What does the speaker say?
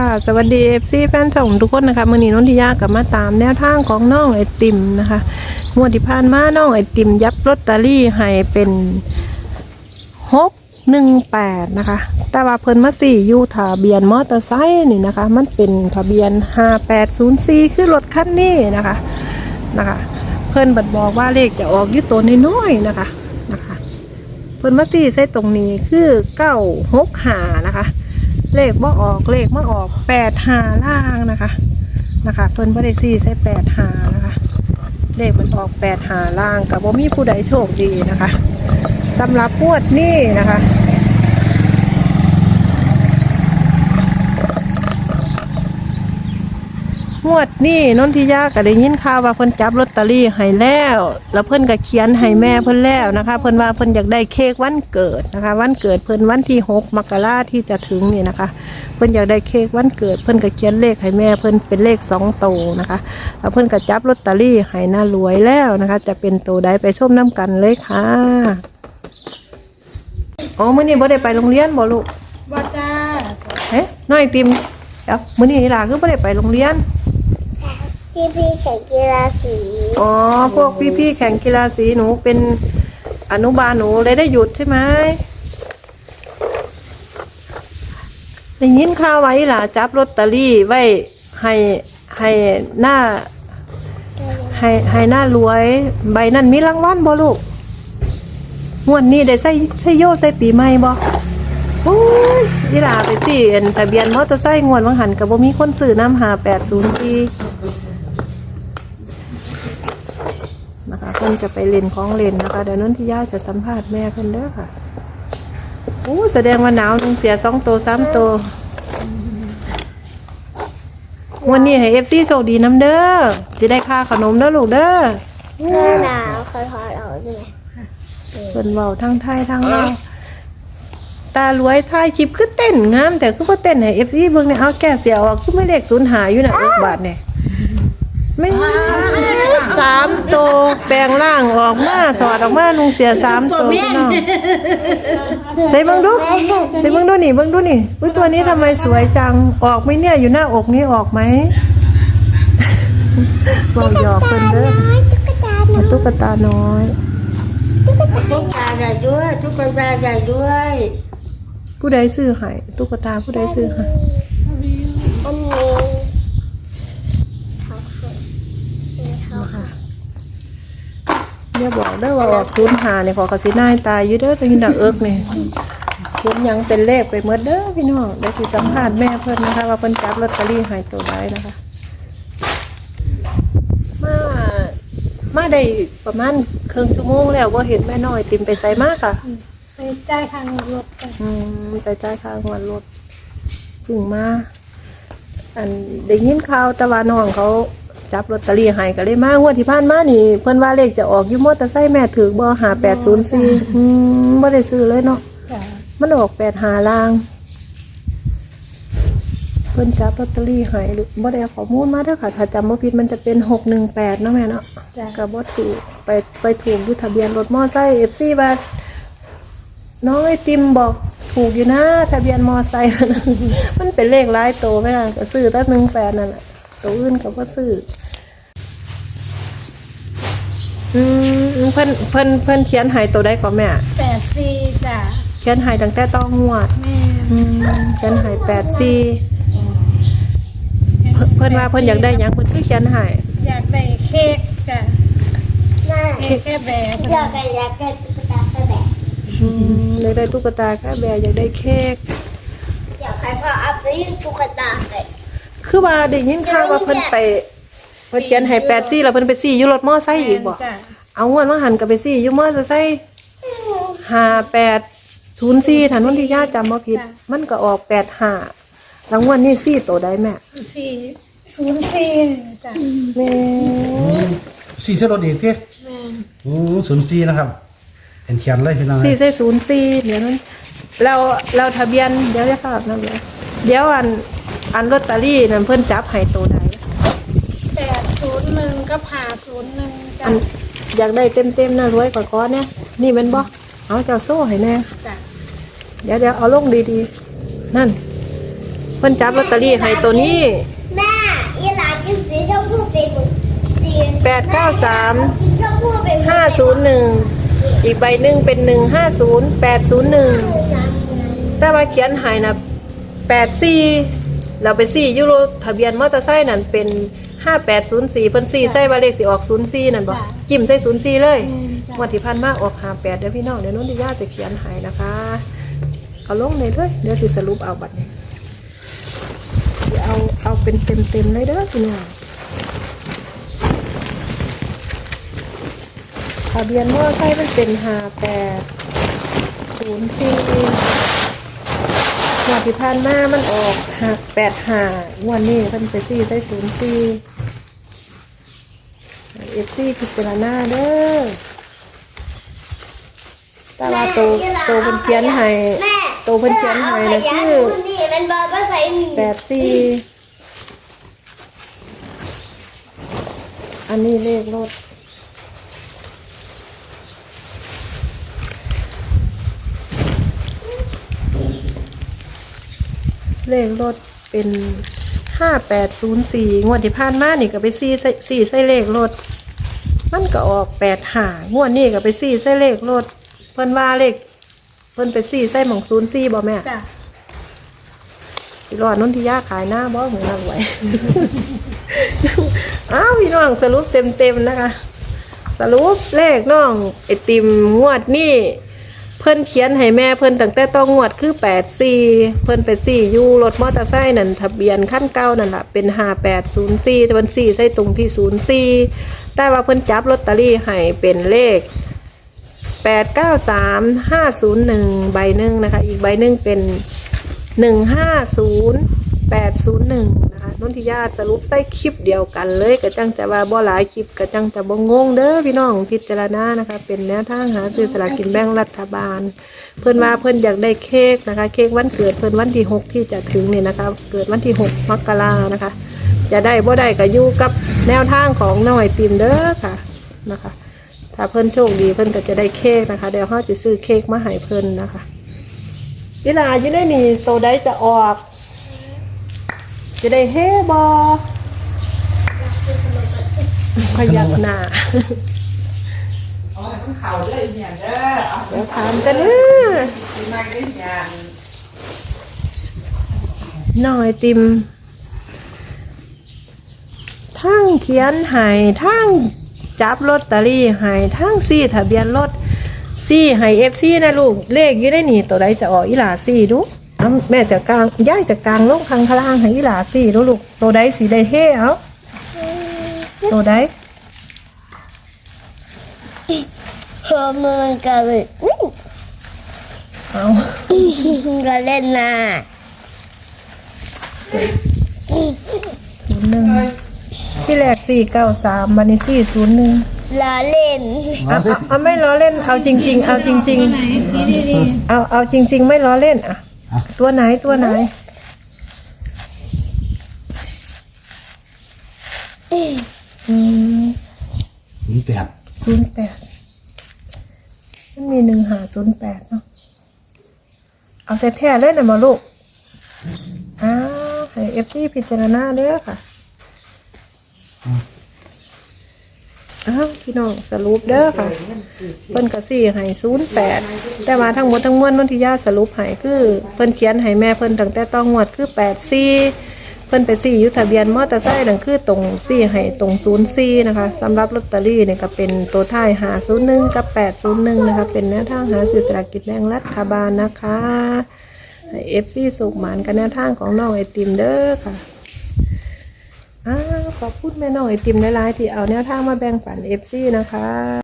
ค่ะ สวัสดีเอฟซีแฟนส่งทุกคนนะคะมือนี้น้องทิยากลับมาตามแนวทางของน้องไอติมนะคะงวดที่ผ่านมาน้องไอติมยับลอตเตอรี่ให้เป็นหกหนึ่งแปดนะคะ แต่ว่าเพิ่นมาสี่ยูทะเบียนมอเตอร์ไซค์นี่นะคะ มันเป็นทะเบียนห้าแปดศูนย์สี่คือรถคันนี้นะคะนะคะ เพิ่นบัดบอกว่าเลขจะออกอยุตัวน้อยๆนะคะนะคะ เพิ่นมาสี่ใส่ตรงนี้คือเก้าหกหานะคะ เลขบ่ออกเลขมาออกแปดหาล่างนะคะนะคะเพิ่นบ่ได้สี่ใส่แปดหานะคะเลขมันออกแปดหาล่างกับว่ามีผู้ใดโชคดีนะคะสำหรับพวดนี่นะคะ งวดนี้นนทิยาก็ได้ยินข่าวว่าเพิ่นจับลอตเตอรี่ให้แล้ว แล้วเพิ่นก็เขียนให้แม่เพิ่นแล้วนะคะ เพิ่นว่าเพิ่นอยากได้เค้กวันเกิดนะคะ วันเกิดเพิ่นวันที่หกมกราที่จะถึงนี่นะคะ เพิ่นอยากได้เค้กวันเกิด เพิ่นก็เขียนเลขให้แม่เพิ่นเป็นเลขสองโตวนะคะ แล้วเพิ่นก็จับลอตเตอรี่ให้น่ารวยแล้วนะคะ จะเป็นตัวใดไปชมน้ำกันเลยค่ะอ๋อมื้อนี้บ่ได้ไปโรงเรียนบ่ลูกว่าจ้าเอ๊ะน้อยติมเดี๋ยวมื้อนี้ล่ะคือบ่ได้ไปโรงเรียน พี่พี่ๆแข่งกีฬาสีอ๋อ พวกพี่ๆแข่งกีฬาสีหนูเป็นอนุบาลหนูเลยได้หยุดใช่ไหมได้ยินข่าวไว้ล่ะจับลอตเตอรี่ไว้ให้ให้หน้าให้ให้หน้ารวย ใบนั้นมีรางวัลบ่ลูกงวดนี้ได้ใส่ใส่โยใส่ปีใหม่บ่โอ้ยอีหลาไปสิเอ็นทะเบียนมอเตอร์ไซค์งวดวังหันกับบ่มีคนซื้อน้ำหาแปดศูนย์สี่ นะคะเพิ่นจะไปเล่นของเล่นนะคะเดี๋ยวนั้นที่ย่าจะสัมภาษณ์แม่เพิ่นเด้อค่ะโอ้แสดงว่าหนาวหนึ่งเสียสองตัวสามตัววันนี้ให้เอฟซีโชคดีน้ำเด้อจะได้ค่าขนมเด้อลูกเด้อหน้าหนาวเขาถอดออกด้วยเพิ่นเว้าทั้งไทยทั้งลาวตารวยถ่ายคลิปคือเต้นงามแต่คือบ่เต้นให้เอฟซีเบิ่งเนี่ยเอาแก้เสียออกคือไม่เลขสูญหายอยู่น่ะเอกบาทเนี่ยไม่สามตัว แปลงร่างออกมาถอดออกมานุงเสียสามตัวพี่น้องใส่เบิ่งดูใส่เบิ่งดูนี่เบิ่งดูนี่อุ๊ยตัวนี้ทำไมสวยจังออกไหมเนี่ยอยู่หน้าอกนี่ออกไหมบอกหยอกเพิ่นเด้อตุ๊กตาน้อยตุ๊กตาน้อยตุ๊กตาใหญ่ด้วยตุ๊กตาใหญ่ด้วย ผู้ใดซื้อให้ตุ๊กตาผู้ใดซื้อให้ บอกเด้อว่าออกศูนย์หาเนี่ยขอกระสินายตายอยู่เด้อตะกินดอกเอิกเนี่ยเห็นหยังเป็นเลขไปหมดเด้อพี่น้องได้สิสัมภาษณ์แม่เพิ่นนะคะ ว่าเพิ่นจับลอตเตอรี่ให้ตัวใดนะคะ มามาได้ประมาณครึ่งชั่วโมงแล้วว่าเห็นแม่น้อยติมไปใส่มากค่ะ ไปจ่ายทางรถกันอืมไปจ่ายค่างวดรถเพึ่งมา อันได้ยินข่าวแต่ว่าน้องเขา จับลอตเตอรี่ให้ก็เลยมางวดที่ผ่านมานี่ เพิ่นว่าเลขจะออกอยู่มอเตอร์ไซค์แม่ถือบ่หาแปดศูนย์สี่อืมบ่ได้ซื้อเลยเนาะจ้ามันออกแปดหาลาง เพิ่นจับลอตเตอรี่ให้หรือบ่ได้เอาข้อมูลมาเด้อค่ะถ้าจำบ่ผิดมันจะเป็นหกหนึ่งแปดเนาะแม่เนาะจ้ากับบถูกไปไปถูกอยู่ทะเบียนรถมอไซค์เอฟซีบาน้องไอติมบอกถูกอยู่นะทะเบียนมอไซค์ มันเป็นเลขหลายตัวไหมล่ะก็ซื้อตั้งหนึ่งแปดนั่นแหละตัวอื่นก็บ่ซื้อ อืมเพิ่นเพิ่นเพิ่นเขียนให้ตัวใดก่อนแม่ แปดสี่จ้าเขียนให้ตั้งแต่ต้องงวด แม่อืมเขียนให้แปดสี่เพิ่นเพิ่นว่าเพิ่นอยากได้หยังเพิ่นคือเขียนให้อยากได้เค้กจ้าหน้าเค้กแก้แบะอยากได้อยากได้ตุ๊กตาแบบอืมอยากได้ตุ๊กตาแค่แบร์อยากได้เค้กอยากให้พ่อเอาไปยื่นตุ๊กตาเลยคือว่าได้ยินข่าวว่าเพิ่นไป เพิ่นเขียนให้แปดซี่แล้วเพิ่นไปซี่อยู่รถมอไซค์อีกบ่จ้าเอางวดมาหันก็ไปซี่อยู่มอไซค์ห้าแปดศูนย์สี่ถ้านุ่นที่ย่าจำบ่ผิด มันก็ออกแปดห้าแล้วงวดนี้ซี่โตได้แม่สี่ศูนย์สี่จ้าแม่สี่เส้นรถอีกที่แม่อืมศูนย์สี่นะครับ เห็นเขียนเลยพี่น้องซี่ใส่ศูนย์สี่เดี๋ยวนั้นเราเราทะเบียนเดี๋ยวจะครับนั่นเลยเดี๋ยวอันอันลอตเตอรี่นั่นเพิ่นจับให้โตได้ แปดศูนย์หนึ่งก็ผ่าศูนย์หนึ่งจ้า อันอยากได้เต็มๆนะรวยกว่าก้อนเนี่ยนี่เป็นบ่เอาเจ้าโซ่ให้แน่จ้าเดี๋ยวเดี๋ยวเอาลงดีๆ นั่นเพิ่นจับลอตเตอรี่ให้ตัวนี้แม่อีหลานกินสีชมพูเป็นหมดสีแปดเก้าสามสีชมพูเป็นห้าศูนย์หนึ่งอีกใบหนึ่งเป็นหนึ่งห้าศูนย์แปดศูนย์หนึ่งแต่ว่าเขียนใหายนะแปดสี่เราไปสี่ยูโรทะเบียนมอเตอร์ไซค์นั่นเป็น ห้าแปดศูนย์สี่เพิ่นสี่ใส่ว่าเลขสิออกศูนย์สี่นั่นบอกจิ้มใส่ศูนย์สี่เลยงวันที่พันมาออกหาแปดเดี๋ยวพี่น้องเดี๋ยวนุ่นที่ย่าจะเขียนใหายนะคะ เอาลงเลยด้วยเดี๋ยวสิสรุปเอาบัตรนี้เดี๋ยวเอาเอาเป็นเต็มเต็มๆเลยเด้อพี่น้องทะเบียนมอเตอร์ไซค์มันเป็นห้าแปดศูนย์สี่ งวดที่ผ่านมามันออกหักแปดห้างวดนี้มันไปสี่ใส่ศูนย์สี่เอฟซีพิจารณาเด้อแต่ว่าโตโตเป็นเขียนให้แม่โตเป็นเขียนให้นะชื่อนี่มันบอกว่าใส่หนีแปดสี่อันนี้เลขรถเลขรถเป็นห้าแปดศูนย์สี่งวดที่ผ่านมานี่ก็ไปสี่ใส่สี่ใส่เลขรถ มันก็ออกแปดหางวดนี้ก็ไปสี่ใส่เลขรถเพิ่นว่าเลขเพิ่นไปสี่ใส่หมองศูนย์สี่บ่แม่จ้ะสิรอดนุ่นที่ยาขายหน้าบ่เหมือนนางไหว อ้าวพี่น้องสรุปเต็มๆนะคะ สรุปเลขน้องไอติมงวดนี่ เพิ่นเขียนให้แม่เพิ่นตั้งแต่ต้องงวดคือ8 4เพิ่นไป4อยู่รถมอเตอร์ไซค์นั่นทะเบียนขั้นเก่านั่นล่ะเป็น 5804แต่วัน4ใส่ตรงที่ 04 แต่ว่าเพิ่นจับลอตเตอรี่ให้เป็นเลข 893 501 ใบหนึ่งนะคะ อีกใบหนึ่งเป็น 150 801นะคะนนทิยาสรุปใส่คลิปเดียวกันเลยกระจังจะว่าบ่หลายคลิปกระจังจะบ่งงเด้อพี่น้องพิจารณานะคะ เป็นแนวทางหาซื้อสลากกินแบ่งรัฐบาล เพิ่อนว่าเพิ่อนอยากได้เค้กนะคะ เค้กวันเกิดเพิ่อนวันที่ 6 ที่จะถึงเนี่ยนะคะ เกิดวันที่ 6มกรานะคะ จะได้บ่ได้ก็อยู่กับแนวทางของน้อยติมเด้อค่ะนะคะ ถ้าเพิ่อนโชคดีเพิ่อนก็จะได้เค้กนะคะเดี๋ยวเฮาจะซื้อเค้กมาให้เพิ่อนนะคะเวลาอยู่ได้นี่โตได้จะออก จะได้เฮบอพยักหน้าเอาให้มันเข่าด้วยเนี่ยเด้อเอาเดี๋ยวถามกันนะสิมาได้ยังน้อยติม ทั้งเขียนหายทั้งจับลอตเตอรี่หายทั้งซี่ทะเบียนรถซี่หายเอฟซีนะลูก เลขอยู่ได้หนีตัวใดจะออกอีหลาซี่ดู อาแม่จะกลางย่ายจะกลางลงคังคลางให้อีหลาซี่ดูลูกตัวใดสีได้เฮ่เอาตัวใดเออมันก็เลยอื้อเอาก็เล่นน่ะศูนย์หนึ่งที่แรกสี่เก้าสามบันนี้สี่ศูนย์หนึ่งลาเล่นเอาเอาเอาไม่ล้อเล่น เอาจริง ๆ เอาจริงไหนดีดีดีๆเอาเอาจริง ๆ ไม่ล้อเล่นอะ ตัวไหนตัวไหน อืมศูนย์แปดศูนย์แปดมันมีหนึ่งหาศูนย์แปดเนาะ เอาแต่แท้ๆเลยนะมาลูก อ้าวให้เอฟซีพิจารณาเด้อค่ะ อ้าวพี่น้องสรุปเด้อค่ะเพิ่นก็สี่ให้ศูนย์แปดแต่ว่าทั้งหมดทั้งมวลนนทิยาสรุปให้คือเพิ่นเขียนให้แม่เพิ่นตั้งแต่ต้องงวดคือแปดสี่เพิ่นไปสี่ยุทะเบียนมอเตอร์ไซค์นั่นคือตรงสี่ให้ตรงศูนย์สี่นะคะสำหรับลอตเตอรี่เนี่ยก็เป็นตัวท้ายหาศูนย์หนึ่งกับแปดศูนย์หนึ่งนะคะเป็นแนวทางหาซื้อสลากกินแบงรัฐบาลนะคะเอฟซีสุกหมานกันแนวทางของน้องไอติมเด้อค่ะ อ้าวขอพูดแม่น้องไอติมหลายๆที่เอาแนวทางมาแบ่งปันเอฟซีนะคะ